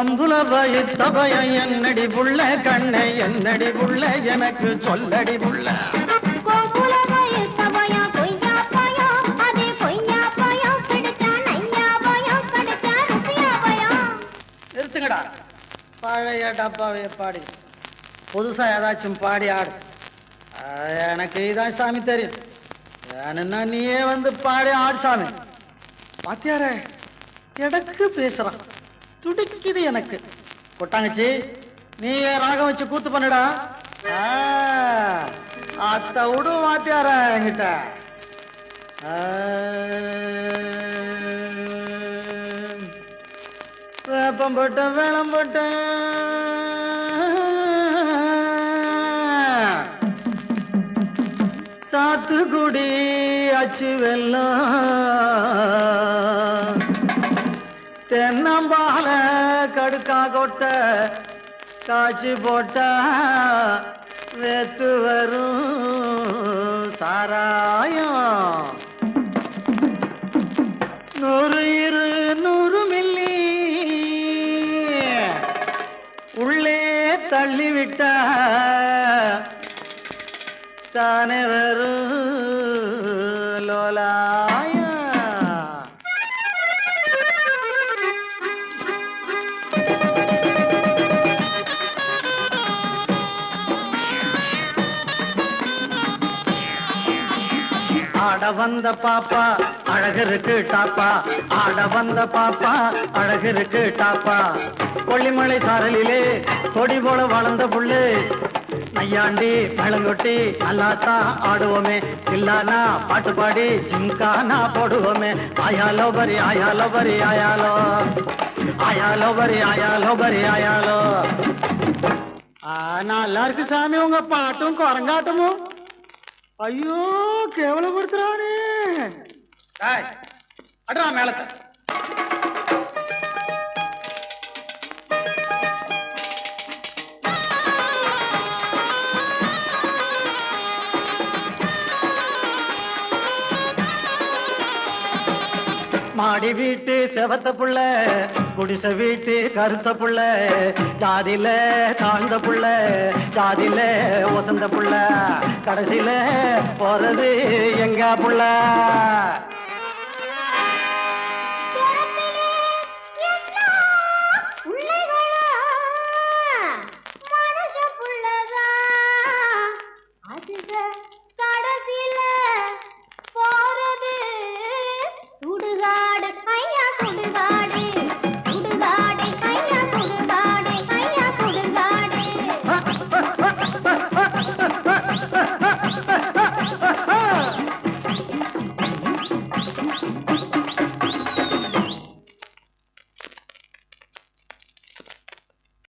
கொம்புல வயித்த பயம் என்னடி புள்ள கண்ணை என்னடி புள்ள எனக்கு சொல்லடி புள்ள. நிறுத்துங்கடா. பழைய டப்பாவைய பாடி. புதுசா ஏதாச்சும் பாடி ஆடு. எனக்கு இதான் சாமி தெரியும். வேணும்னா நீயே வந்து பாடி ஆடு சாமி. பாத்தியாரே எடக்கு பேசுறான். துடிக்குது எனக்கு. கொட்டாங்கச்சி நீ ராகம் வச்சு கூத்து பண்ணுடா. ஆ, அத்த விடு மாத்தியார என்கிட்ட. ஆ. வேப்பம் போட்ட வேளம் போட்ட சாத்துக்குடி அச்சு வெள்ளம். தென்னம்பால கடுக்கா கொட்ட காய்ச்சி போட்டா வேத்து வரும். சாராயம். நூறு இரு நூறு மில்லி. உள்ளே தள்ளிவிட்ட தானே வரும். லோலா ஆட வந்த பாப்பா அழகருக்கு டாப்பா. ஆட வந்த பாப்பா அழகருக்கு டாப்பா. கொல்லிமலை சாரலிலே கொடி போல வளர்ந்த புள்ளு. நையாண்டி பழங்கொட்டி நல்லாத்தா ஆடுவோமே. இல்லானா பாட்டு பாடி ஜிங்கானா போடுவோமே. ஆயாலோ பரி ஆயாலோ பரி ஆயாலோ. ஆயாலோ பரி ஆயாலோ பரி ஆயாலோ. நல்லா இருக்கு சாமி உங்க பாட்டும் குரங்காட்டமும். ஐயோ கேவலப்படுத்துறானே. டேய் அட்ரா மேலத்தை. மாடி வீட்டு செவத்த புள்ள குடிச வீட்டு கருத்த புள்ள ஜாதியில தாழ்ந்த புள்ள ஜாதியில ஒசந்த புள்ள கடைசியில போறது எங்க புள்ள?